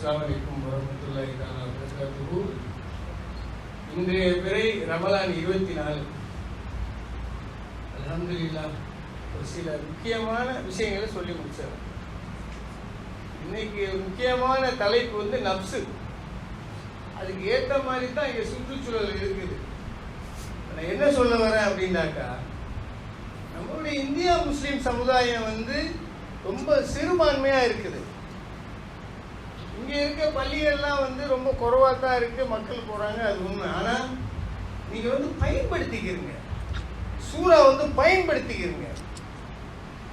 அஸ்ஸலாமு அலைக்கும் வரமத்துல்லாஹி தஆலா இன்றைய பிறை ரமலான் இருபத்தி நாலு. அலமதுல்லா ஒரு சில முக்கியமான விஷயங்களை சொல்லி முடிச்சார் இன்னைக்கு முக்கியமான தலைப்பு வந்து நப்சு அதுக்கு ஏற்ற மாதிரி தான் இங்கே சுற்றுச்சூழல் இருக்குது. நான் என்ன சொல்ல வரேன் அப்படின்னாக்கா நம்மளுடைய இந்தியா முஸ்லீம் சமுதாயம் வந்து ரொம்ப சிறுபான்மையாக இருக்குது. இங்கே இருக்க பள்ளியெல்லாம் வந்து ரொம்ப குறவாக தான் இருக்குது மக்கள் போகிறாங்க அது உண்மை. ஆனால் நீங்கள் வந்து பயன்படுத்திக்கிறீங்க சூறா வந்து பயன்படுத்திக்கிறீங்க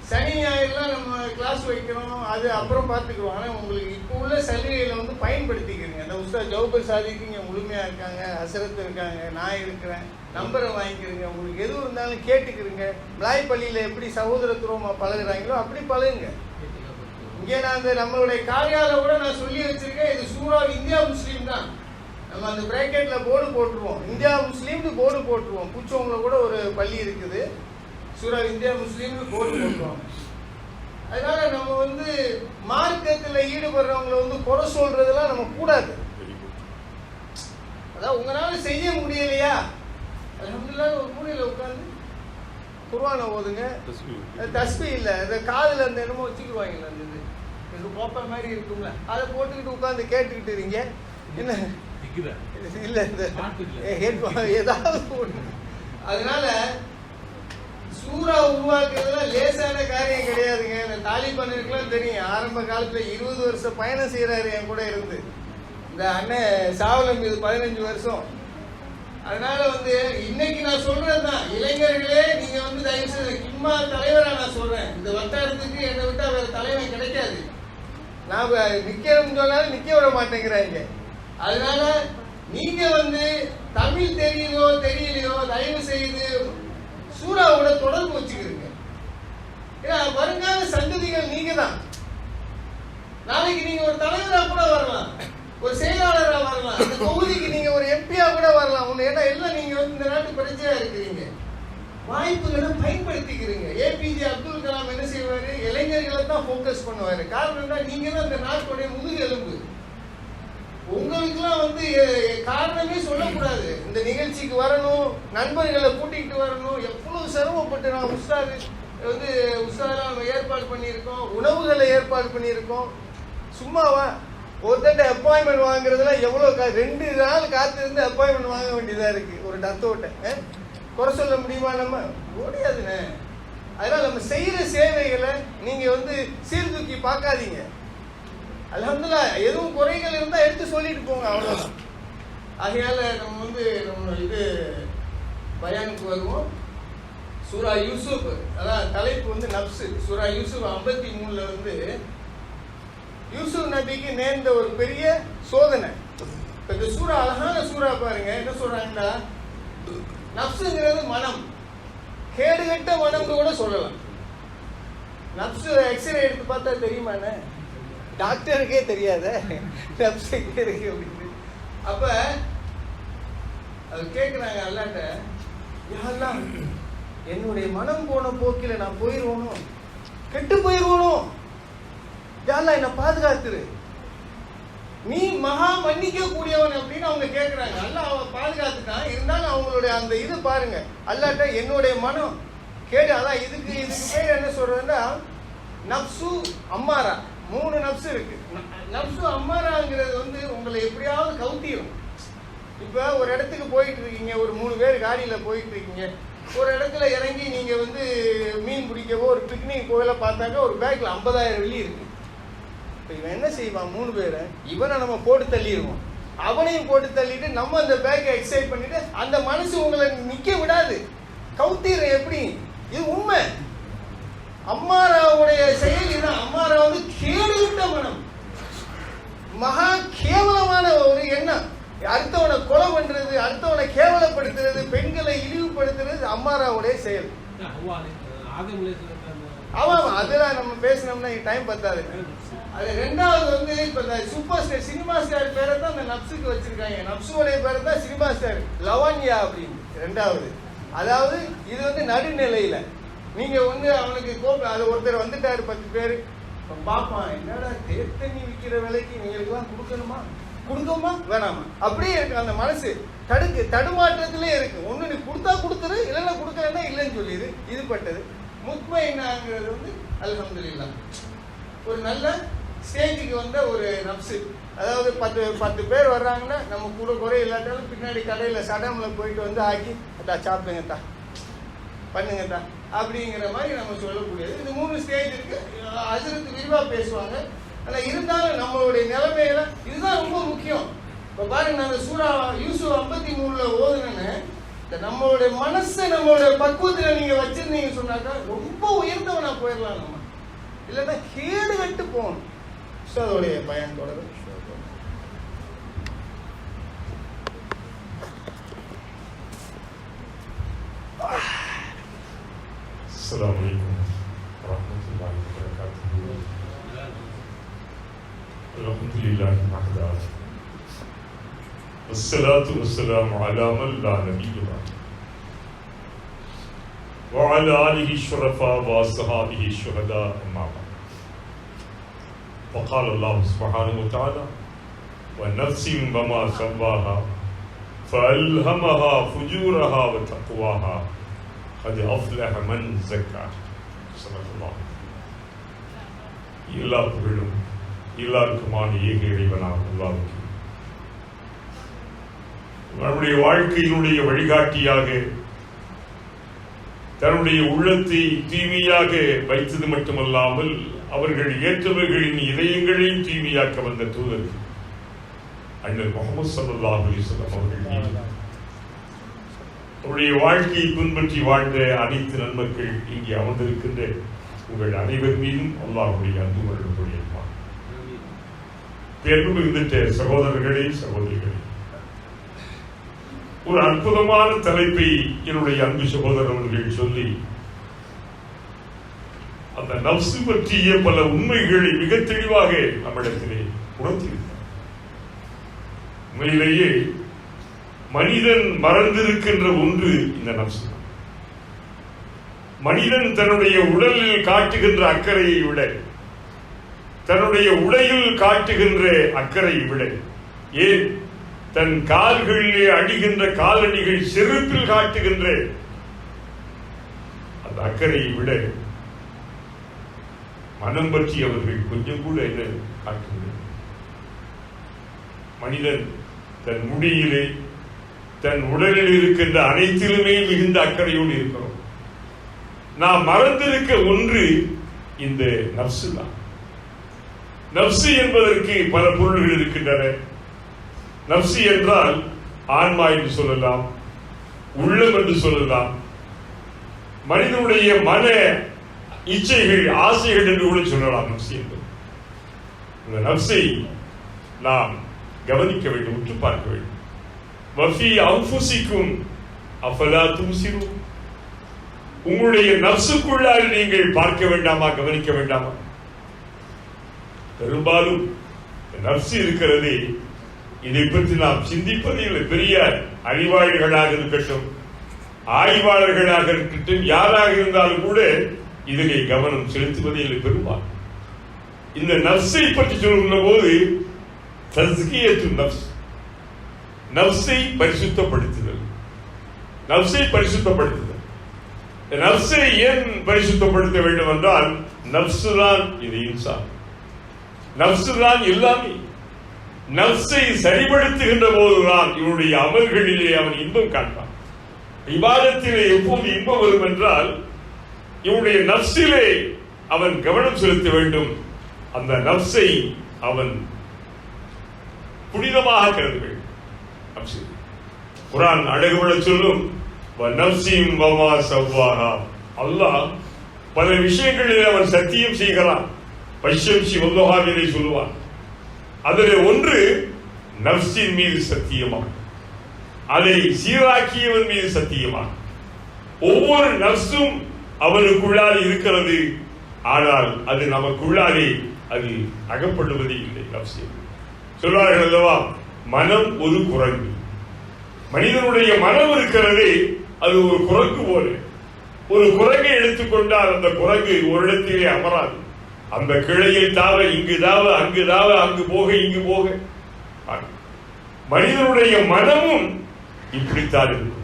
சனி ஞாயிறுலாம் நம்ம கிளாஸ் வைக்கிறோம் அது அப்புறம் பார்த்துக்குவோம். ஆனால் உங்களுக்கு இப்போ உள்ள சலுகைகளை வந்து பயன்படுத்திக்கிறீங்க அந்த உஸ்தா ஜவுபர் சாதிக்கு இங்கே முழுமையாக இருக்காங்க அசரத்து இருக்காங்க நான் இருக்கிறேன் நம்பரை வாங்கிக்கிறீங்க உங்களுக்கு எது இருந்தாலும் கேட்டுக்கிறீங்க பிளாய் பள்ளியில் எப்படி சகோதரத்துவமாக பழகுறாங்களோ அப்படி பழகுங்க. இங்கே நான் அந்த நம்மளுடைய காரியால கூட நான் சொல்லி வச்சிருக்கேன் இது சூறா இந்தியா முஸ்லீம் தான். நம்ம அந்த பிராக்கெட்ல போர்டு போட்டுருவோம். இந்தியா முஸ்லீம்னு போர்டு போட்டுருவோம். பூச்சவங்கள கூட ஒரு பள்ளி இருக்குது. சூறா இந்தியா முஸ்லீம்னு போர்டு போட்டுருவாங்க அதனால நம்ம வந்து மார்க்கத்தில் ஈடுபடுறவங்கள வந்து குறை சொல்றதெல்லாம் நம்ம கூடாது. அதான் உங்களால செய்ய முடியலையா? அல்ஹம்துலில்லாஹ் ஒரு மூலையில் உட்காந்து குர்ஆனை ஓதுங்க. அது தஸ்பி இல்லை இந்த காதில் அந்த என்னமோ வச்சுக்குவாங்கல்ல அந்த இது கோப்பை மாதிரி இருக்கும்ல. அதை போட்டுக்கிட்டு உட்காந்து கேட்டுக்கிட்டு இருங்க என்ன? இல்லை இந்த ஏதாவது. அதனால சூறா உருவாக்குறதுல லேசான காரியம் கிடையாதுங்க. இந்த தாலிபானுக்குலாம் தெரியும். ஆரம்ப காலத்துல இருபது வருஷம் பயணம் செய்யறாரு என் கூட இருந்து. இந்த அண்ணன் சாவலம் இது பதினஞ்சு வருஷம். அதனால வந்து இன்னைக்கு நான் சொல்றதுதான். இளைஞர்களே நீங்க வந்து தயவு செய்து கிம்மா தலைவரா நான் சொல்றேன். இந்த வட்டாரத்துக்கு என்னை விட்டா வேற தலைவன் கிடைக்காது. நான் நிற்கணும்னு சொன்னாலும் நிக்க விட மாட்டேங்கிறாங்க. அதனால நீங்க வந்து தமிழ் தெரியுதோ தெரியலையோ தயவு செய்து சூறாவோட தொடர்பு வச்சுக்கிறீங்க ஏன்னா வருங்கால சந்ததிகள் நீங்க தான் நாளைக்கு நீங்க ஒரு தலைவரா கூட வரலாம். ஒரு செயலாளரா வரலாம். அந்த தொகுதிக்கு நீங்க ஒரு எம்பியா கூட வரலாம். ஒண்ணு ஏன்னா எல்லாம் நீங்க வந்து இந்த நாட்டு பிரச்சனையா இருக்கிறீங்க. வாய்ப்புகளை பயன்படுத்திக்கிறீங்க. ஏபிஜே அப்துல் கலாம் என்ன செய்வாரு? இளைஞர்களை தான் ஃபோக்கஸ் பண்ணுவாரு. காரணம் என்ன? நீங்க தான் இந்த நாட்டுடைய முதுகெலும்பு உங்களுக்குலாம் வந்து எ- காரணமே சொல்லக்கூடாது. இந்த நிகழ்ச்சிக்கு வரணும் நண்பர்களை கூட்டிகிட்டு வரணும். எவ்வளவு சிரமப்பட்டு நான் உஷாரு வந்து உஷாராக ஏற்பாடு பண்ணியிருக்கோம். உணவுகளை ஏற்பாடு பண்ணியிருக்கோம். சும்மாவா ஒருத்தட்ட அப்பாயின்மெண்ட் வாங்குறதுல எவ்வளோ கா ரெண்டு நாள் காத்திருந்து அப்பாயின்மெண்ட் வாங்க வேண்டியதாக இருக்குது ஒரு டத்தோட்ட குறை சொல்ல முடியுமா நம்ம? முடியாதுண்ணே. அதனால் நம்ம செய்கிற சேவைகளை நீங்கள் வந்து சீர்தூக்கி பார்க்காதீங்க. அல்ஹம்துலில்லா எதுவும் குறைகள் இருந்தால் எடுத்து சொல்லிட்டு போங்க அவ்வளோதான் ஆகையால நம்ம வந்து நம்ம இது பயானுக்கு வருவோம். சூரா யூசுப் அதான் தலைப்பு வந்து நப்சு சூரா யூசுப் ஐம்பத்தி மூணுல வந்து யூசுப் நபிக்கு நேர்ந்த ஒரு பெரிய சோதனை. இப்போ இந்த சூறா அழகான சூறா பாருங்க. என்ன சொல்றாங்கன்னா நப்சுங்கிறது மனம். கேடுகட்ட மனம்னு கூட சொல்லலாம். நப்சு எக்ஸ்ரே எடுத்து பார்த்தா தெரியுமாண்ணே? டாக்டருக்கே தெரியாத. நப்சு எங்கே இருக்கு அப்படின்னு. அப்ப அது கேட்குறாங்க அல்லாட்ட யாரெல்லாம் என்னுடைய மனம் போன போக்கில நான் போயிருவோனோ? கெட்டு போயிருவோனோ? யாரெல்லாம் என்னை பாதுகாத்துரு? நீ மகா மன்னிக்க கூடியவன் அப்படின்னு அவங்க கேட்குறாங்க அல்ல அவன் பாதுகாத்துட்டான். இருந்தாலும் அவங்களுடைய அந்த இது பாருங்க. அல்லாட்ட என்னுடைய மனம் கேடு. அதான் இதுக்கு இதுக்கு பேர் என்ன சொல்றதுன்னா நப்சு அம்மாரா. மூணு நப்சு இருக்கு. நப்சு அம்மாராங்கிறது வந்து உங்களை எப்படியாவது கவுத்திடும் இப்போ ஒரு இடத்துக்கு போயிட்டு இருக்கீங்க. ஒரு மூணு பேர் காடியில் போயிட்டு இருக்கீங்க. ஒரு இடத்துல இறங்கி நீங்கள் வந்து மீன் பிடிக்கவோ ஒரு பிக்னிக் போகல பார்த்தாக்க ஒரு பேக்கில் ஐம்பதாயிரம் வெள்ளி இருக்கு. இப்போ இவன் என்ன செய்வான்? மூணு பேரை இவனை நம்ம போட்டு தள்ளிடுவோம். அவனையும் போட்டு தள்ளிட்டு நம்ம அந்த பேக்கை எக்ஸைட் பண்ணிட்டு அந்த மனசு உங்களை நிற்க விடாது. கவுத்தீர எப்படி? இது உண்மை. அம்மாராவுடைய செயல் இது அம்மாரா வந்து கேடுவிட்ட மனம். மகா கேவலமான ஒரு எண்ணம். அடுத்தவனை கொலை பண்றது அடுத்தவனை கேவலப்படுத்துறது பெண்களை இழிவுபடுத்துறது அம்மாராவுடைய செயல். ஆமாம் அதெல்லாம் நம்ம பேசினோம்னா டைம் பத்தாது. அது ரெண்டாவது வந்து இப்போ இந்த சூப்பர் ஸ்டார் சினிமா ஸ்டார் பேரை தான் அந்த நப்ஸுக்கு வச்சிருக்காங்க. நப்ஸுடைய பேரை தான் சினிமா ஸ்டார் லவன்யா அப்படின்னு. ரெண்டாவது. அதாவது இது வந்து நடுநிலையில். நீங்கள் வந்து அவனுக்கு கோபம் அது ஒருத்தர் வந்துட்டார் பத்து பேர். பார்ப்பான் என்னடா தேர் தண்ணி விற்கிற விலைக்கு இவங்களுக்குலாம் கொடுக்கணுமா? கொடுக்கணுமா? வேணாமா அப்படியே இருக்கு அந்த மனசு. தடுக்கு தடுமாற்றத்திலே இருக்கு. ஒன்று நீ கொடுத்தா கொடுத்துரு இல்லைன்னா கொடுக்கலன்னா இல்லைன்னு சொல்லிடு இது பட்டது. முத்மைனாங்கிறது வந்து அல்ஹம்துலில்லாஹ். ஒரு நல்ல ஸ்டேஜுக்கு வந்த ஒரு நப்சு அதாவது பத்து பத்து பேர் வர்றாங்கன்னா நம்ம கூட குறை இல்லாட்டாலும் பின்னாடி கடையில் சடமில் போயிட்டு வந்து ஆக்கி அட்டா சாப்பிடுங்கத்தா. பண்ணுங்கத்தா. அப்படிங்கிற மாதிரி நம்ம சொல்லக்கூடியது. இந்த மூணு ஸ்டேஜ் இருக்கு. அஜரத்து விரிவாக பேசுவாங்க. ஆனால் இருந்தாலும் நம்மளுடைய நிலைமையில இதுதான் ரொம்ப முக்கியம். இப்போ பாருங்க நான் சூறா யூசு ஐம்பத்தி மூணில் ஓதுனேன்னு நம்மளுடைய மனசை நம்மளுடைய பக்குவத்தில் நீங்க வச்சிருந்தீங்க சொன்னாக்கா ரொம்ப உயர்ந்தவனா போயிடலாம் நம்ம இல்லைன்னா கேடு கட்டு போகணும் ஸோ அதோடைய பயன் தொடரும் السلام عليكم ورحمة الله وبركاته الحمد لله وحده والصلاة والسلام على من لا نبي بعده وعلى آله الشرفاء وأصحابه الشهداء أما بعد وقال الله سبحانه وتعالى ونفس وما سواها فألهمها فجورها وتقواها قد أفلح من زكاها صدق الله எல்லா புகழும் எல்லாருக்குமான ஏக இறைவனாக அல்லாவுக்கு நம்முடைய வாழ்க்கையினுடைய வழிகாட்டியாக தன்னுடைய உள்ளத்தை தீமையாக வைத்தது மட்டுமல்லாமல் அவர்கள் ஏற்றவர்களின் இதயங்களையும் தீமையாக்க வந்த தூதர் அண்ணல் முகமது சல்லா அலிஸ்லாம் அவர்கள் அவருடைய வாழ்க்கையை பின்பற்றி வாழ்ந்த அனைத்து நண்பர்கள் இங்கே அமர்ந்திருக்கின்ற உங்கள் அனைவர் மீதும் அல்லாஹுடைய அன்பு வருடக்கூடிய பேர்வு மிகுந்த சகோதரர்களே சகோதரிகளே ஒரு அற்புதமான தலைப்பை என்னுடைய அன்பு சகோதரர்கள் சொல்லி அந்த நப்சு பற்றிய பல உண்மைகளை மிக தெளிவாக நம்மிடத்திலே உணர்த்தியிருக்கிறார். உண்மையிலேயே மனிதன் மறந்திருக்கின்ற ஒன்று இந்த நப்சு மனிதன் தன்னுடைய உடலில் காட்டுகின்ற அக்கறையை விட தன்னுடைய உடையில் காட்டுகின்ற அக்கறையை விட ஏன் தன் கால்களிலே அடிகின்ற காலணிகள் செருப்பில் காட்டுகின்ற. அந்த அக்கறையை விட மனம் பற்றி அவர்கள் கொஞ்சம் கூட என்ன காட்டுகிறது மனிதன் தன் முடியிலே தன் உடலில் இருக்கின்ற அனைத்திலுமே மிகுந்த அக்கறையோடு இருக்கிறோம். நாம் மறந்திருக்க ஒன்று இந்த நப்சு தான். நப்சு என்பதற்கு பல பொருள்கள் இருக்கின்றன. நப்சு என்றால் ஆன்மா என்று சொல்லலாம் உள்ளம் என்று சொல்லலாம். மனிதனுடைய மன இச்சைகள் ஆசைகள் என்று கூட சொல்லலாம் நப்சு என்று. இந்த நப்சை நாம் கவனிக்க வேண்டும் உற்று பார்க்க வேண்டும். வஃபி அவுஃபுசிக்கும் அஃபலா தூசிரும் உங்களுடைய நப்சுக்குள்ளால் நீங்கள் பார்க்க வேண்டாமா கவனிக்க வேண்டாமா? பெரும்பாலும் நப்சு இருக்கிறதே இதை பற்றி நாம் சிந்திப்பது இல்லை. பெரிய அறிவாளிகளாக இருக்கட்டும் ஆய்வாளர்களாக இருக்கட்டும் யாராக இருந்தாலும் கூட இதிலே கவனம் செலுத்துவதே இல்லை பெரும்பாலும். இந்த நப்சை பற்றி சொல்கின்ற போது தஸ்கியத்து நப்ஸ் நப்சை பரிசுத்தப்படுத்துதல். நப்சை பரிசுத்தப்படுத்துதல். நப்சை ஏன் பரிசுத்தப்படுத்த வேண்டும் என்றால் நப்சு தான் இது இன்சான். நப்சு தான் எல்லாமே நப்சை சரிபடுத்துகின்ற போதுதான் இவனுடைய அமல்களிலே அவன் இன்பம் காண்பான். விவாதத்திலே எப்போது இன்பம் வரும் என்றால் இவனுடைய நப்சிலே அவன் கவனம் செலுத்த வேண்டும். அந்த நப்சை அவன் புனிதமாக கருத வேண்டும். குரான் அழகுபட சொல்லும் நப்சியும் வமா சவ்வாஹா அல்லாஹ் பல விஷயங்களில் அவன் சத்தியம் செய்கிறான். பைஷம் சிவல்லோகாவிலே சொல்லுவான். அதில் ஒன்று நப்சின் மீது சத்தியமா அதை சீராக்கியவன் மீது சத்தியமா ஒவ்வொரு நப்சும் அவனுக்குள்ளால் இருக்கிறது. ஆனால் அது நமக்குள்ளாலே அது அகப்படுவதே இல்லை நப்சியம் சொல்வார்கள் அல்லவா மனம் ஒரு குரங்கு. மனிதனுடைய மனம் இருக்கிறதே அது ஒரு குரங்கு போல. ஒரு குரங்கை எடுத்துக்கொண்டால் அந்த குரங்கு ஒரு இடத்திலே அமராது. அந்த கிளையில் தாவ இங்கு தாவ அங்கு தாவ அங்கு போக இங்கு போக. மனிதனுடைய மனமும் இப்படித்தான் இருக்கும்.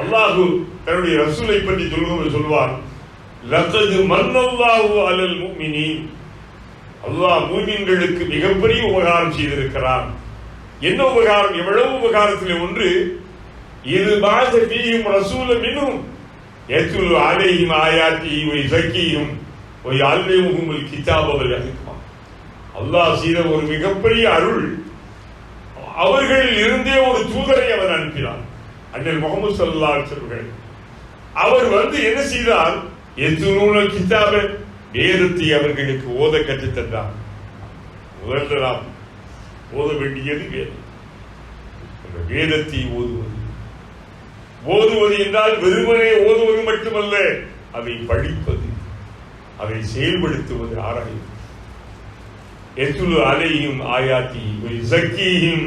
அல்லாஹு தன்னுடைய ரசூலை பற்றி சொல்லும்போது சொல்வார் லத்தது மன்னல்லாஹு அலல் முஃமினீன். அல்லாஹ் மூமின்களுக்கு மிகப்பெரிய உபகாரம் செய்திருக்கிறார் என்ன உபகாரம்? எவ்வளவு உபகாரத்தில் ஒன்று இது பாச பீயும் ரசூல மினும் எத்துலு அலைஹிம் ஆயாத்தியும் இசக்கியும் சக்கியும் வை அல்லேமுகுமுல் அவர் ஹிக்மா அல்லாஹ் செய்த ஒரு மிகப்பெரிய அருள். அவர்களில் இருந்தே ஒரு தூதரை அவர் அனுப்பினார் அண்ணன் முகமது சல்லா அவர்கள். அவர் வந்து என்ன செய்தார்? எத்துணூல கிதாப வேதத்தை அவர்களுக்கு ஓத கற்றுத்தந்தார் முதல்ல நாம் ஓத வேண்டியது வேதம். அந்த வேதத்தை ஓதுவது. ஓதுவது என்றால் வெறுமனே ஓதுவது மட்டுமல்ல அதை படிப்பது. அதை செயல்படுத்துவது ஆராய்வது எத்துலு அலையும் ஆயாத்தி சக்கியும்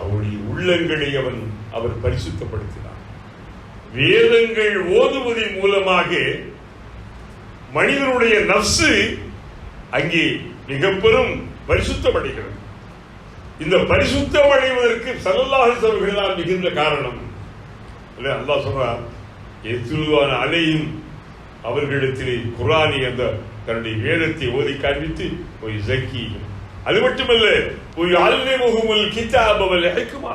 அவருடைய உள்ளங்களை அவன் அவர் பரிசுத்தப்படுத்தினார். வேதங்கள் ஓதுவதன் மூலமாக மனிதனுடைய நப்சு அங்கே மிக பெரும் பரிசுத்தமடைகிறது. இந்த பரிசுத்தம் அடைவதற்கு சல்லல்லாஹர்கள் தான் மிகுந்த காரணம். அல்ல அல்லாஹ் சொல்றார் எத்துருவான அலையும் அவர்களிடத்திலே குரானி அந்த தன்னுடைய வேதத்தை ஓதி காண்பித்து போய் ஜக்கி அது மட்டுமல்ல போய் அல்லை முகமுல் கிதாபவல் இறக்குமா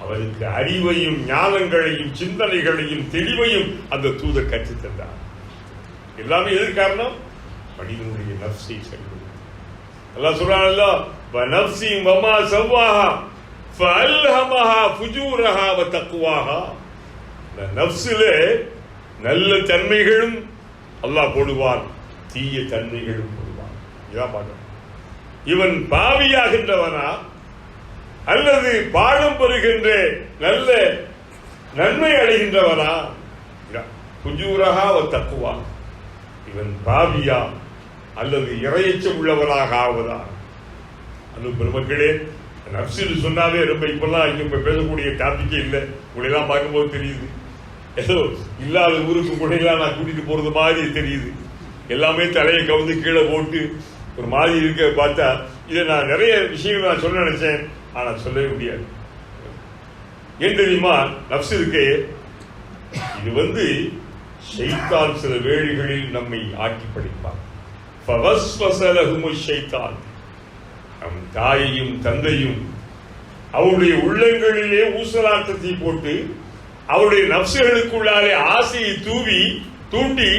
அவருக்கு அறிவையும் ஞானங்களையும் சிந்தனைகளையும் தெளிவையும் அந்த தூதர் கற்றுத்தந்தார் எல்லாமே எது காரணம்? மனிதனுடைய நப்சை செல்வது அல்லாஹ் சொல்றான்ல வனப்சி மமா சவ்வாஹா ஃபல்ஹமஹா ஃபுஜூரஹா வ தக்குவாஹா இந்த நப்ஸில நல்ல தன்மைகளும் அல்லாஹ் போடுவான் தீய தன்மைகளும் போடுவான். இதான் பார்க்கணும் இவன் பாவியாகின்றவனா அல்லது பாடம் பெறுகின்ற நல்ல நன்மை அடைகின்றவனா? புஜூரகா வ தக்குவா இவன் பாவியா அல்லது இறையச்சம் உள்ளவனாக ஆவதா அது பெருமக்களே நப்சில் சொன்னாவே ரொம்ப இப்பெல்லாம் இங்க பேசக்கூடிய டாபிக்கே இல்லை. உங்களெல்லாம் பார்க்கும்போது தெரியுது. ஏதோ இல்லாத ஊருக்கு உங்களையெல்லாம் நான் கூட்டிட்டு போறது மாதிரி தெரியுது. எல்லாமே தலையை கவுந்து கீழே போட்டு ஒரு மாதிரி இருக்க பார்த்தா இதை நான் நிறைய விஷயங்கள் நான் சொல்ல நினைச்சேன். ஆனால் சொல்லவே முடியாது. ஏன் தெரியுமா? நப்சு இருக்கே. இது வந்து ஷைத்தான் சில வேளைகளில் நம்மை ஆட்டி படிப்பார். ஷைத்தான். நம் தாயையும் தந்தையும் அவருடைய உள்ளங்களிலே ஊசலாட்டத்தை போட்டு அவருடைய நப்சுகளுக்குள்ளாலே ஆசையை தூவி தூண்டி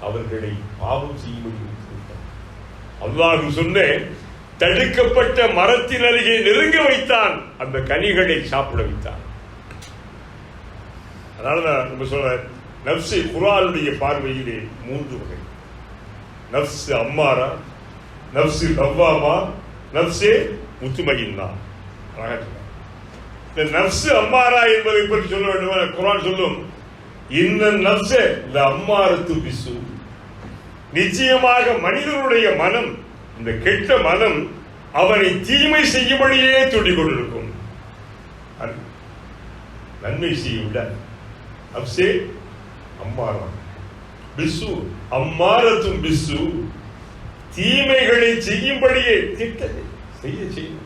அவர்களை பாவம் செய்யும்படி வைத்திருக்கிறார். சொன்னேன் சொன்ன தடுக்கப்பட்ட மரத்தின் அருகே நெருங்க வைத்தான். அந்த கனிகளை சாப்பிட வைத்தான். அதனாலதான் நம்ம சொல்ற நப்சு குரானுடைய பார்வையிலே மூன்று வகை. நப்சு அம்மாரா நப்சு லவ்வாமா நப்சே முத்துமகின்னா அழகா இந்த நப்சு அம்மாரா என்பதை பற்றி சொல்ல வேண்டும் குரான் சொல்லும். இந்த நப்சே இந்த அம்மாரத்து பிசு நிச்சயமாக மனிதனுடைய மனம் இந்த கெட்ட மனம் அவனை தீமை செய்யும்படியே தூண்டிக் கொண்டிருக்கும். நன்மை செய்ய அப்சே அம்மாரா. பிசு அம்மாரத்தும் பிசு. தீமைகளை செய்யும்படியே திட்டது செய்ய செய்யும்.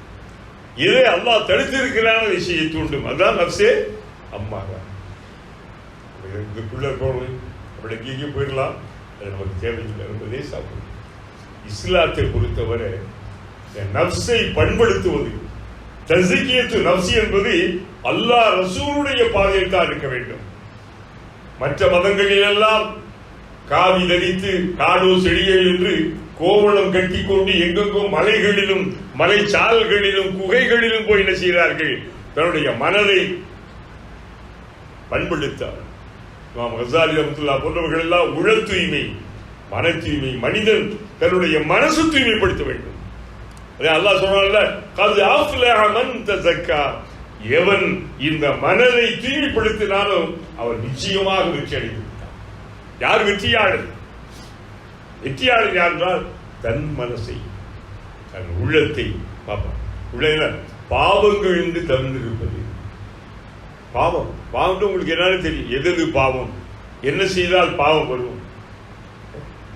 இதை அல்லாஹ் தடுத்திருக்கிறான அதை தூண்டும். அதான் நப்சே அம்மாரா இதுக்குள்ள போகணும் அப்படி போயிடலாம். அது நமக்கு தேவையில்லை. என்பதே சாப்பிடும் இஸ்லாத்தை பொறுத்தவரை நப்சை பண்படுத்துவது தசிக்கியத்து நப்சி என்பது அல்லாஹ் ரசூலுடைய பாதையில் தான் இருக்க வேண்டும். மற்ற மதங்களிலெல்லாம் காவி தரித்து காடோ செடியோ என்று கோவணம் கட்டி கொண்டு எங்கெங்கும் மலைகளிலும் மலைச்சால்களிலும் குகைகளிலும் போய் என்ன செய்கிறார்கள்? தன்னுடைய மனதை பண்படுத்தார். இமாம் ஹசாலி அப்துல்லா போன்றவர்கள் எல்லாம் உழல் தூய்மை மன தூய்மை மனிதன் தன்னுடைய மனசு தூய்மைப்படுத்த வேண்டும். அதே அல்லாஹ் சொன்னால கது ஆஃப்லஹ மன் தஸக்கா. எவன் இந்த மனதை தூய்மைப்படுத்தினாலும் அவர் நிச்சயமாக வெற்றி அடைந்து விட்டார் யார் வெற்றியாளர்? வெற்றியாளர் யார் என்றால் தன் மனசை தன் உள்ளத்தை பார்ப்பான். உள்ள பாவங்கள் என்று தவிர்ந்திருப்பது பாவம். பாவம் உங்களுக்கு என்னன்னு தெரியும். எது எது பாவம்? என்ன செய்தால் பாவம் வரும்?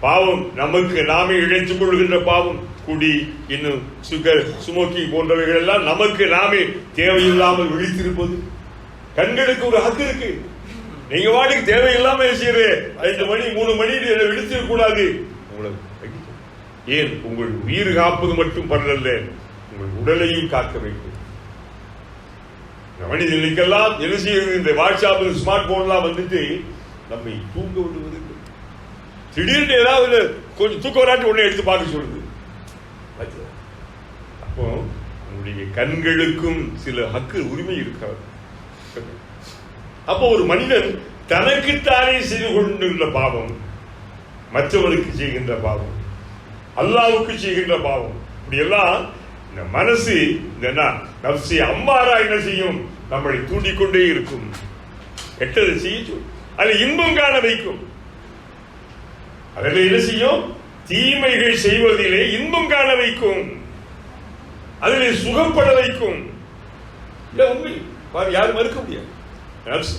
பாவம் நமக்கு நாமே இழைத்துக் கொள்கின்ற பாவம். குடி இன்னும் சுகர் சுமோக்கி போன்றவைகள் எல்லாம் நமக்கு நாமே தேவையில்லாமல் விழித்திருப்பது. கண்களுக்கு ஒரு ஹக்கு இருக்கு. நீங்க வாடிக்கு தேவையில்லாம செய்யறது? ஐந்து மணி மூணு மணி விழித்திருக்க கூடாது. உங்களுக்கு ஏன் உங்கள் உயிர் காப்பது மட்டும் பண்ணல உங்கள் உடலையும் காக்க வேண்டும். இந்த இன்னைக்கெல்லாம் என்ன செய்யுது இந்த வாட்ஸ்அப் ஸ்மார்ட் போன்லாம் வந்துட்டு நம்மை தூங்க விடுவது திடீர்னு ஏதாவது கொஞ்சம் தூக்க வராட்டி உடனே எடுத்து பார்க்க சொல்லுது. அப்போ உங்களுடைய கண்களுக்கும் சில ஹக்கு உரிமை இருக்கிறது. அப்போ ஒரு மனிதன் தனக்குத்தானே செய்து கொண்டுள்ள பாவம் மற்றவருக்கு செய்கின்ற பாவம். அல்லாவுக்கு செய்கின்ற பாவம். இப்படி எல்லாம் இந்த மனசு இந்த என்ன நப்சி அம்மாரா என்ன செய்யும்? நம்மளை தூண்டிக்கொண்டே இருக்கும். கெட்டதை செய்யும். அதில் இன்பம் காண வைக்கும். அதில் என்ன செய்யும்? தீமைகள் செய்வதிலே இன்பம் காண வைக்கும். அதிலே சுகப்பட வைக்கும். இல்லை உண்மை. யாரும் மறுக்க முடியாது. நப்சி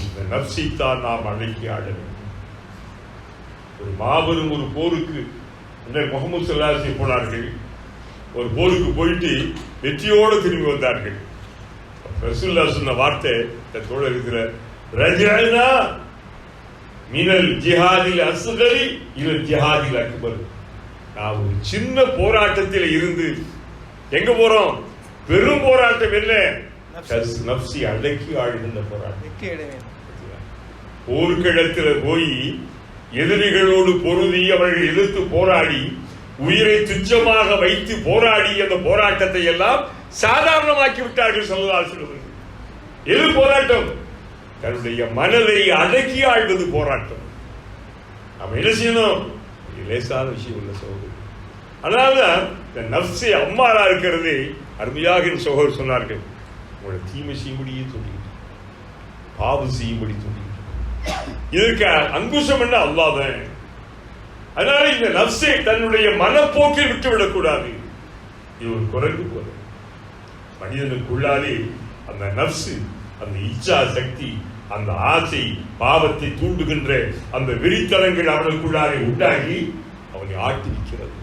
இந்த நப்சை தான் நாம் அழைக்கி ஆட வேண்டும். ஒரு மாபெரும் ஒரு போருக்கு அண்ணன் முகமது சல்லாசி போனார்கள். ஒரு போருக்கு போயிட்டு வெற்றியோடு திரும்பி வந்தார்கள். ரசூல்லா சொன்ன வார்த்தை இந்த தோழர் இருக்கிற ரஜானா மினல் ஜிஹாதில் அசுகரி இல்ல ஜிஹாதில் அக்பர். நான் ஒரு சின்ன போராட்டத்தில் இருந்து எங்க போறோம்? பெரும் போராட்டம் என்ன? நப்சி. அடக்கி ஆழ்கின்ற போராட்டம். போர்க்கிடத்தில் போய் எதிரிகளோடு பொருதி அவர்கள் எதிர்த்து போராடி உயிரை துச்சமாக வைத்து போராடி அந்த போராட்டத்தை எல்லாம் சாதாரணமாக்கி விட்டார்கள் சொல்லலாம் சொல்லுவது எது போராட்டம்? தன்னுடைய மனதை அடக்கி ஆழ்வது போராட்டம். நம்ம என்ன செய்யணும்? லேசான விஷயம் இல்லை சகோதரி. அதனால்தான் இந்த நப்சை அம்மாரா இருக்கிறது அருமையாக சோகர் சொன்னார்கள். உங்களை தீமை செய்யும்படியே சொல்லி பாவம் செய்யும்படி சொல்லி இதுக்கு அங்குசம் என்ன அல்லாதான் அதனால இந்த நப்சை தன்னுடைய மனப்போக்கில் விட்டு விடக்கூடாது இது ஒரு குரங்கு போல. மனிதனுக்குள்ளாலே அந்த நப்சு அந்த இச்சா சக்தி அந்த ஆசை பாவத்தை தூண்டுகின்ற அந்த விரித்தலங்கள் அவனுக்குள்ளாலே உண்டாகி அவனை ஆட்டி நிற்கிறது.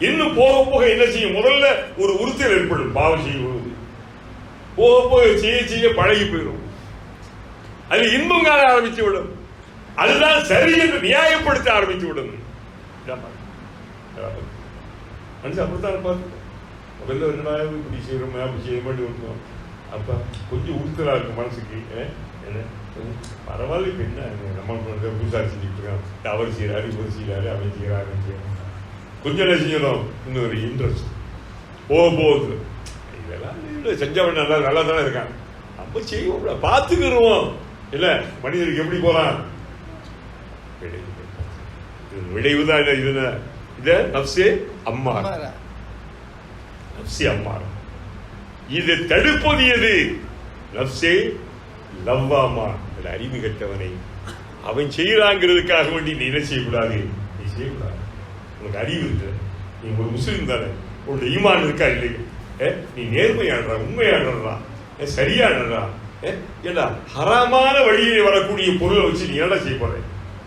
இன்னும் போக போக என்ன செய்யும்? முதல்ல ஒரு உறுத்தல் ஏற்படும் பாவம் செய்யும்போது போக போக செய்ய செய்ய பழகி போயிடும் அது இன்பம் காண ஆரம்பித்து விடும். அதுதான் சரி என்று நியாயப்படுத்த ஆரம்பித்து விடும். மனுஷன் அப்படித்தான் பார்த்து முதல்ல என்னடா இப்படி செய்யறோம் அப்படி செய்ய மாட்டி விட்டோம் அப்ப கொஞ்சம் உறுத்தலா இருக்கும் மனசுக்கு. என்ன? பரவாயில்ல இப்ப என்ன? நம்ம புதுசாக செஞ்சுட்டு இருக்கான். அவர் செய்யறாரு இவர் செய்யறாரு அவன் செய்யறாரு கொஞ்சம் என்ன செய்யணும் இன்னொரு இன்ட்ரெஸ்ட் போக போகுது இதெல்லாம் இல்லை, செஞ்சவன் நல்லா நல்லா தானே இருக்கான். நம்ம செய்வோம் பார்த்துக்கிடுவோம் இல்ல மனிதனுக்கு எப்படி போறான் விளைவு. தான் இது இது நப்சே அம்மா. நப்சே அம்மார். இது தடுப்பது எது? நப்சே லவ்வாமா? அறிவு கெட்டவனை. அவன் செய்யறாங்கிறதுக்காக வேண்டி நீ என்ன செய்யக்கூடாது? நீ செய்யக்கூடாது. உனக்கு அறிவு இருக்கு நீ ஒரு முஸ்லீம் தானே. உன்னுடைய ஈமான் இருக்கா இல்லையா? நீ நேர்மையாடுறா உண்மையாடுறா சரியாடுறா ஏ, ஹராமான வழியிலே வரக்கூடிய பொருளை வச்சு நீ என்ன செய்ய போற?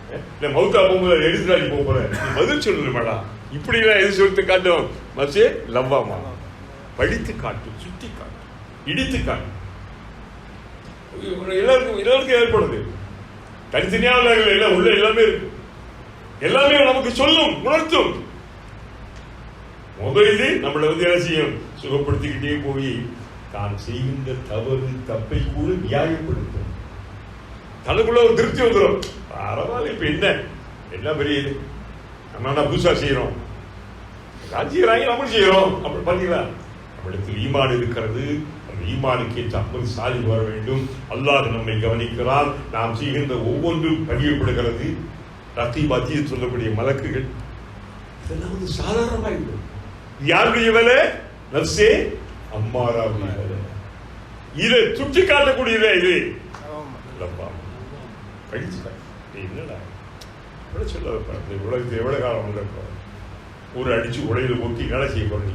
இல்லை இல்ல மௌத்தா போகும்போது எடுத்துட்டு போக போற. பதில் சொல்லு மேடா இப்படி எல்லாம் எது சொல்லிட்டு காட்டும் மச்சே லவ்வாமா படித்து காட்டு சுட்டி காட்டு இடித்து காட்டு. எல்லாருக்கும் எல்லாருக்கும் ஏற்படுது. தனித்தனியாக எல்லாம் உள்ள எல்லாமே இருக்கு. எல்லாமே நமக்கு சொல்லும் உணர்த்தும். மொபைல் நம்மளை வந்து என்ன செய்யும்? சுகப்படுத்திக்கிட்டே போய் தான் செய்கின்ற தவறு தப்பை கூட நியாயப்படுத்தும். தனக்குள்ள ஒரு திருப்தி வந்துடும் பரவாயில்ல இப்ப என்ன? என்ன பெரிய இது. நம்ம புதுசா செய்யறோம்? எல்லாம் நம்ம செய்யறோம். அப்படி பாத்தீங்களா? நம்மளுக்கு ஈமான் இருக்கிறது. அந்த ஈமானுக்கு ஏற்ற அமல் சாதி வர வேண்டும். அல்லாஹ் நம்மை கவனிக்கிறார் நாம் செய்கின்ற ஒவ்வொன்றும் பதியப்படுகிறது ரத்தி பத்திய சொல்லக்கூடிய மலக்குகள். இதெல்லாம் வந்து சாதாரணமாக யாருடைய வேலை? நப்சே வேலை இதை சுட்டி காட்டக்கூடியதே இது. இல்லப்பா படிச்சுட்டேன் நீ என்னடா? எவ்வளோ சொல்ல வைப்பேன். இந்த உலகத்தில் எவ்வளோ காலம் வந்திருக்கோம் ஒரு அடிச்சு உடையில போக்கி என்ன செய்ய நீ.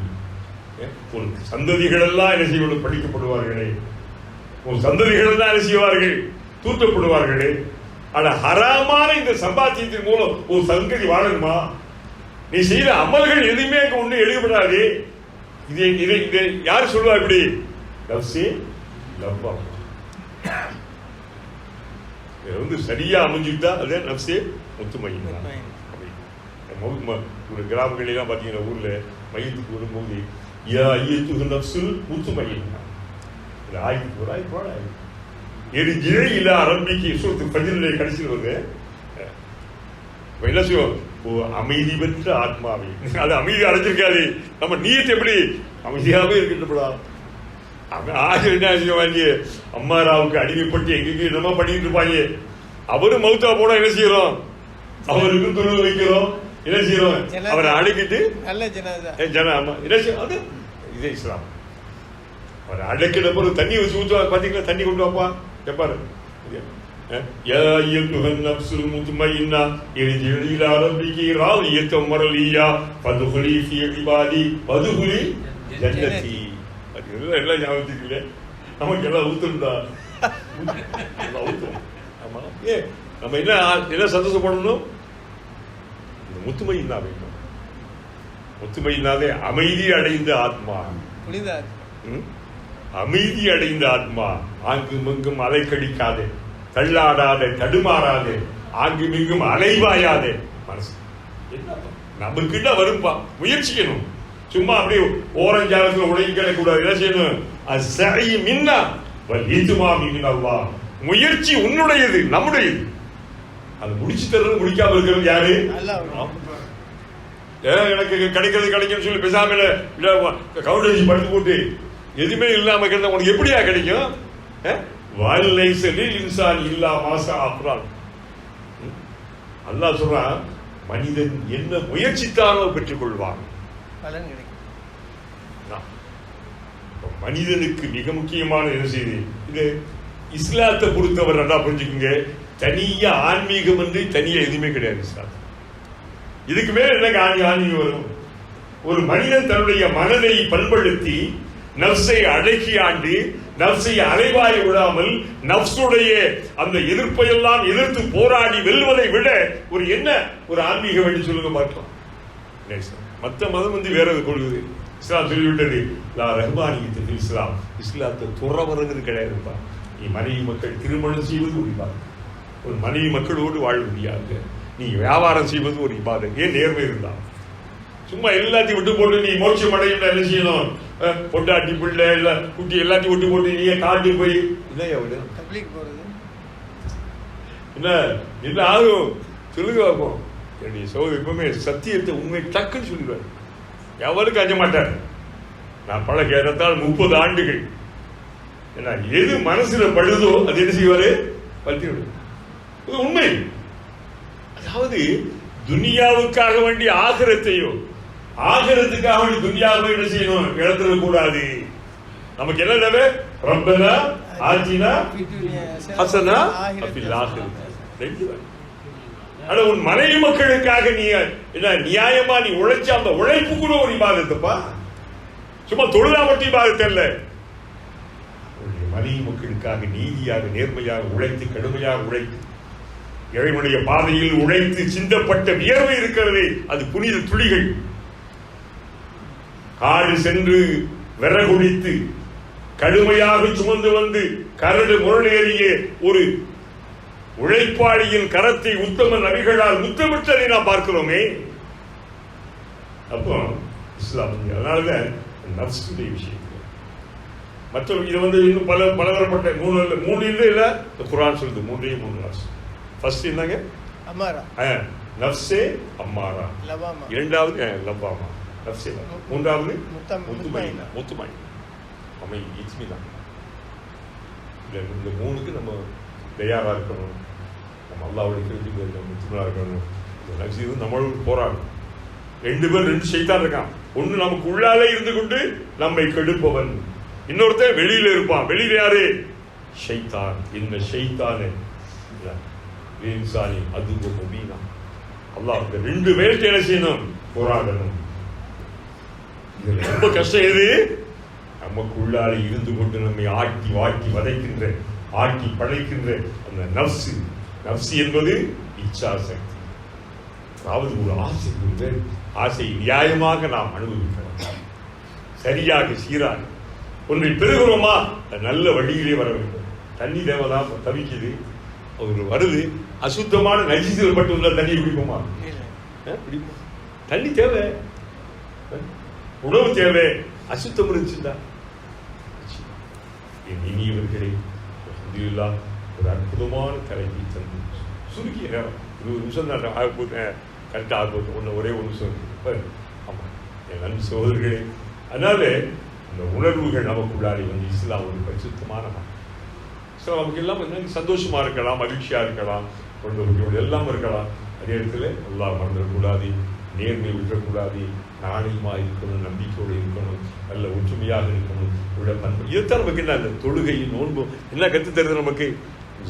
ஏ? உன் சந்ததிகள் எல்லாம் என்ன செய்வது படிக்கப்படுவார்களே. உன் சந்ததிகள் எல்லாம் என்ன செய்வார்கள்? தூற்றப்படுவார்களே ஆனா ஹராமான இந்த சம்பாத்தியத்தின் மூலம் ஒரு சங்கதி வாழணுமா? நீ செய்த அமல்கள் எதுவுமே அங்க ஒண்ணு எழுதப்படாது இதை இதை இதை யார் சொல்லுவா இப்படி? நப்சே லவ்வா வந்து சரியா அமைஞ்சுட்டா அதே நப்சே முத்துமையின். ஒரு கிராமங்களெல்லாம் பார்த்தீங்கன்னா ஊர்ல மையத்துக்கு வரும்போது யா ஐயத்துக்கு நப்சுல் முத்துமையின் ஆயிரத்தி ஒரு ஆயிரம் போல எரு ஜிழை இல்ல அரம்பிக்கு சூரத்து பதிலே கடைசியில் வருது. இப்ப என்ன செய்வோம்? ஓ அமைதி பெற்ற ஆத்மாவை. அது அமைதி அடைஞ்சிருக்காது. நம்ம நீயத்தை எப்படி? அமைதியாவே இருக்கட்டும்டா அவன் ஆசிரியர் என்ன செய்வாங்க அம்மா ராவுக்கு அடிமைப்பட்டு எங்கெங்க என்னமோ பண்ணிட்டு இருப்பாங்க அவரும் மௌத்தா போட என்ன செய்யறோம்? அவருக்கு துணி வைக்கிறோம். என்ன செய்யறோம். அவரை அடக்கிட்டு நல்ல ஜனாதா. ஏ, ஜன ஆமா. என்ன செய்யும் அது இதே இஸ்லாம். அவர் அடக்கின பிறகு தண்ணி வச்சு ஊற்றுவா பாத்தீங்களா? தண்ணி கொண்டு வாப்பா. கேட்பாரு يا أيتها النفس المطمئنة ارجعي إلى ربك راضية مرضية فادخلي في عبادي وادخلي جنتي அது எல்லாம் எல்லாம் ஞாபகத்துக்கு இல்லை நமக்கு எல்லாம் ஊத்துண்டா எல்லாம் ஊத்தும் ஆமா ஏ நம்ம என்ன என்ன சந்தோஷப்படணும் இந்த முத்துமையின் தான் வேண்டும் முத்துமையினாலே அமைதி அடைந்த ஆத்மா புனித ம்? அமைதி அடைந்த ஆத்மா ஆங்கும் இங்கும் அலைக்கடிக்காதே தள்ளாடாதே தடுமாறாதே ஆங்குமிங்கும் அலைவாயாதே. மனசு. என்ன? நமக்கிட்ட வரும்பா முயற்சிக்கணும். சும்மா அப்படியே ஓரஞ்சாலத்தில் உலகி கூடாது என்ன செய்யணும்? அது சரி மின்னா வல் ஈத்துமா மின்னல்லா முயற்சி உன்னுடையது நம்முடையது. அது முடிச்சு தர்றது முடிக்காம இருக்கிறது யாரு? எனக்கு கிடைக்கிறது கிடைக்கும்னு சொல்லி பேசாம கவுண்டேஜ் படுத்து போட்டு எதுவுமே இல்லாம கிடந்தா உனக்கு எப்படியா கிடைக்கும்? இன்சான் இல்லா மாசா அப்புறம் அல்லாஹ் சொல்றான் மனிதன் என்ன முயற்சித்தானோ பெற்றுக் கொள்வான். பலன் கிடைக்கும். மனிதனுக்கு மிக முக்கியமான என்ன செய்தி? இது இஸ்லாத்தை பொறுத்தவரை நல்லா புரிஞ்சுக்குங்க. தனியா ஆன்மீகம் வந்து தனியா எதுவுமே கிடையாது இஸ்லாம் இதுக்கு மேல என்ன ஆணி ஆன்மீகம் வரும்? ஒரு மனிதன் தன்னுடைய மனதை பண்படுத்தி நப்சை அடக்கி ஆண்டு நப்சை அலைவாய் விடாமல் நப்சுடைய அந்த எதிர்ப்பையெல்லாம் எதிர்த்து போராடி வெல்வதை விட ஒரு என்ன? ஒரு ஆன்மீக வழி சொல்லுங்க பார்க்கலாம் மற்ற மதம் வந்து வேற எது கொள்குது இஸ்லாம் சொல்லிவிட்டது. லா ரஹ்மானியத்தில் இஸ்லாம். இஸ்லாத்தை துறவரங்கிறது கிடையாதுப்பா நீ மனைவி மக்கள் திருமணம் செய்வது ஒரு ஒரு மனைவி மக்களோடு வாழ முடியாது. நீ வியாபாரம் செய்வது ஒரு இபாதத். ஏன் நேர்மை இருந்தா? சும்மா எல்லாத்தையும் விட்டு போட்டு நீ மோட்சம் அடையும் என்ன செய்யணும்? பொண்டாட்டி பிள்ளை இல்ல குட்டி எல்லாத்தையும் விட்டு போட்டு நீயே காட்டி போய். தப்லீக் போறது. என்ன என்ன ஆகும்? சொல்லுங்க பார்ப்போம் என்னுடைய சோதரி எப்பவுமே சத்தியத்தை உண்மை டக்குன்னு சொல்லிடுவார். எவருக்கு அஞ்ச மாட்டார். நான் பல கேரத்தால் முப்பது ஆண்டுகள். ஏன்னா எது மனசுல படுதோ அது என்ன செய்வாரு? பத்தி விடும் இது உண்மை. அதாவது துனியாவுக்காக வேண்டிய ஆகிரத்தையோ ஆகிறதுக்கு அவன் துன்யாவை என்ன செய்யணும்? இழந்துட கூடாது. நமக்கு என்ன தேவை? ரப்பனா ஆஜினா ஹசனா அப்பில் ஆகிரத். ரெண்டு ஆனா உன் மனைவி மக்களுக்காக நீ என்ன நியாயமா நீ உழைச்ச அந்த உழைப்பு கூட ஒரு இபாதத்துப்பா? சும்மா தொழுதா மட்டும் இபாதத்து அல்ல. மனைவி மக்களுக்காக நீதியாக நேர்மையாக உழைத்து கடுமையாக உழைத்து இறைவனுடைய பாதையில் உழைத்து சிந்தப்பட்ட வியர்வை இருக்கிறது அது புனித துளிகள். காடு சென்று விறகுடித்து கடுமையாக சுமந்து வந்து கரடு முரளேறிய ஒரு உழைப்பாளியின் கரத்தை உத்தம நபிகளால் முத்தமிட்டதை நாம் பார்க்கிறோமே. அப்போ இஸ்லாம் அதனாலதான் நப்சுடைய விஷயம். மற்ற இது வந்து இன்னும் பல பலதரப்பட்ட மூணு இல்ல மூணு இல்ல இல்ல? இந்த குரான் சொல்லுது மூன்றே மூணு நப்ஸ். ஃபர்ஸ்ட் என்னங்க? அம்மாரா. நப்சே அம்மாரா. இரண்டாவது ஆ, லவ்வா. மூன்றாவது முத்தம்- முத்துமைனா. முத்துமை அமை இஸ்மிதான் இந்த மூணுக்கு நம்ம தயாரா இருக்கணும் நம்ம அல்லாவுடைய கேள்விக்கு இருக்கணும் முத்துமலா இருக்கணும் இந்த நப்சி நம்மளோட போராடும் ரெண்டு பேர் ரெண்டு சைத்தான் இருக்கான் ஒண்ணு நமக்கு உள்ளாலே இருந்து கொண்டு நம்மை கெடுப்பவன் இன்னொருத்தன் வெளியில இருப்பான் வெளியில யாரு ஷைத்தான் இந்த ஷைத்தானு இன்சானி அது முபீனா அல்லாஹ் ரெண்டு பேருக்கு என்ன செய்யணும் போராடணும் இதுல ரொம்ப கஷ்டம் எது நமக்குள்ளாலே இருந்து கொண்டு நம்மை ஆட்டி வாட்டி வதைக்கின்ற ஆட்டி படைக்கின்ற அந்த நப்சு நப்சி என்பது இச்சா சக்தி அதாவது ஒரு ஆசை ஒரு வே- ஆசை நியாயமாக நாம் அனுபவிக்கலாம். சரியாக சீராக. ஒன்றை பெறுகிறோமா நல்ல வழியிலே வர வேண்டும். தண்ணி தேவைதான் தவிக்குது. ஒரு வருது. அசுத்தமான நஜீசில் பட்டு உள்ள தண்ணியை குடிப்போமா? குடிப்போம். தண்ணி தேவை. உணவு தேவை. அசுத்தம் இருந்துச்சுண்டா என் இனியவர்களே அல்ஹம்துலில்லாஹ் ஒரு அற்புதமான தலைமை தந்து. சுருக்கிய நேரம். இருபது நிமிஷம் தான் ஆக போகுது கரெக்டாக ஆக போகுது ஒன்று ஒரே ஒரு நிமிஷம் பாரு. ஆமாம் என் நன்றி சகோதரர்களே அதனால இந்த உணர்வுகள் நமக்குள்ளாரே வந்து இஸ்லாம் ஒரு பரிசுத்தமான மதம். இஸ்லாம் நமக்கு எல்லாம் சந்தோஷமாக இருக்கலாம் மகிழ்ச்சியாக இருக்கலாம் குழந்தைகளோடு எல்லாம் இருக்கலாம். அதே இடத்துல எல்லாம் மறந்துடக்கூடாது நேர்மை விட்டுறக்கூடாது நாணயமாக இருக்கணும் நம்பிக்கையோடு இருக்கணும் நல்ல ஒற்றுமையாக இருக்கணும் உள்ள இதுதான் நமக்கு என்ன அந்த தொழுகையும் நோன்பும் என்ன கற்றுத் தருது நமக்கு?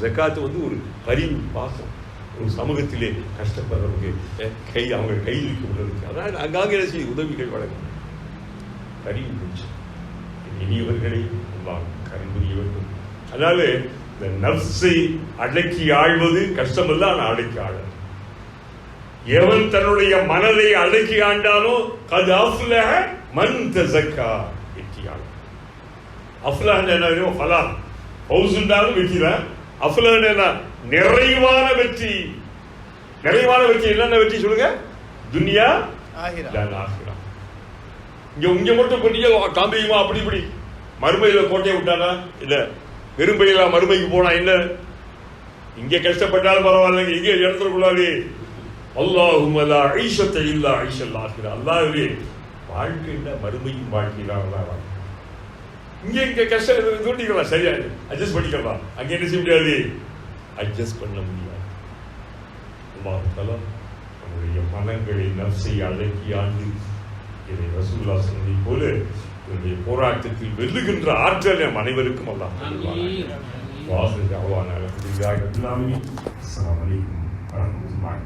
ஜக்காத்து வந்து ஒரு பரிவு பாசம். ஒரு சமூகத்திலே கஷ்டப்படுறவங்க கை அவங்க கை தூக்கி விடுறதுக்கு அதனால் அங்காங்க என்ன உதவிகள் வழங்கணும் பரிவு போச்சு இனியவர்களை அல்லாஹ் கரும்புரிய வேண்டும். அதனால இந்த நர்ஸை அடக்கி ஆழ்வது கஷ்டமல்ல ஆனால் அடக்கி ஆழ. எவன் தன்னுடைய மனதை அடக்கி ஆண்டானோ அது அஃப்லஹ மன் தஸக்கா வெற்றியாளர் அஃப்லஹ் என்ன தெரியுமா? ஃபலாஹ். ஃபௌஸ்ன்றாலும் வெற்றி தான். அஃப்லஹ் என்ன? நிறைவான வெற்றி. நிறைவான வெற்றி என்னென்ன வெற்றி சொல்லுங்க? துனியா ஆகிரா இங்க இங்க மட்டும் கொட்டிய காம்பியுமா அப்படி இப்படி. மறுமையில கோட்டையை விட்டானா? இல்ல. வெறும்பையில மறுமைக்கு போனா என்ன? இங்க கஷ்டப்பட்டாலும் பரவாயில்ல இங்க இடத்துக்குள்ளாரு அல்லாஹும் அல்லா ஐஷத்தை இல்லா ஐஷல் ஆகிறா அல்லாஹ்வே வாழ்க்கையில மறுமையும் வாழ்க்கையில அல்லாஹ் இங்க இங்க கஷ்டம் தூண்டிக்கலாம் சரியா அட்ஜஸ்ட் பண்ணிக்கலாம். அங்க என்ன செய்ய முடியாது? அட்ஜஸ்ட் பண்ண முடியாது. அல்லாஹ் தலா நம்முடைய மனங்களை நப்சை அடக்கி ஆண்டு இதை ரசூல்லா சொன்னதை போல என்னுடைய போராட்டத்தில் வெல்லுகின்ற ஆற்றல் நம் அனைவருக்கும் அல்லாஹ் தருவானாக. வாசல் அவான அலமதுல்லாஹி. அஸ்ஸலாமு அலைக்கும். வரஹ்மத்துல்லாஹி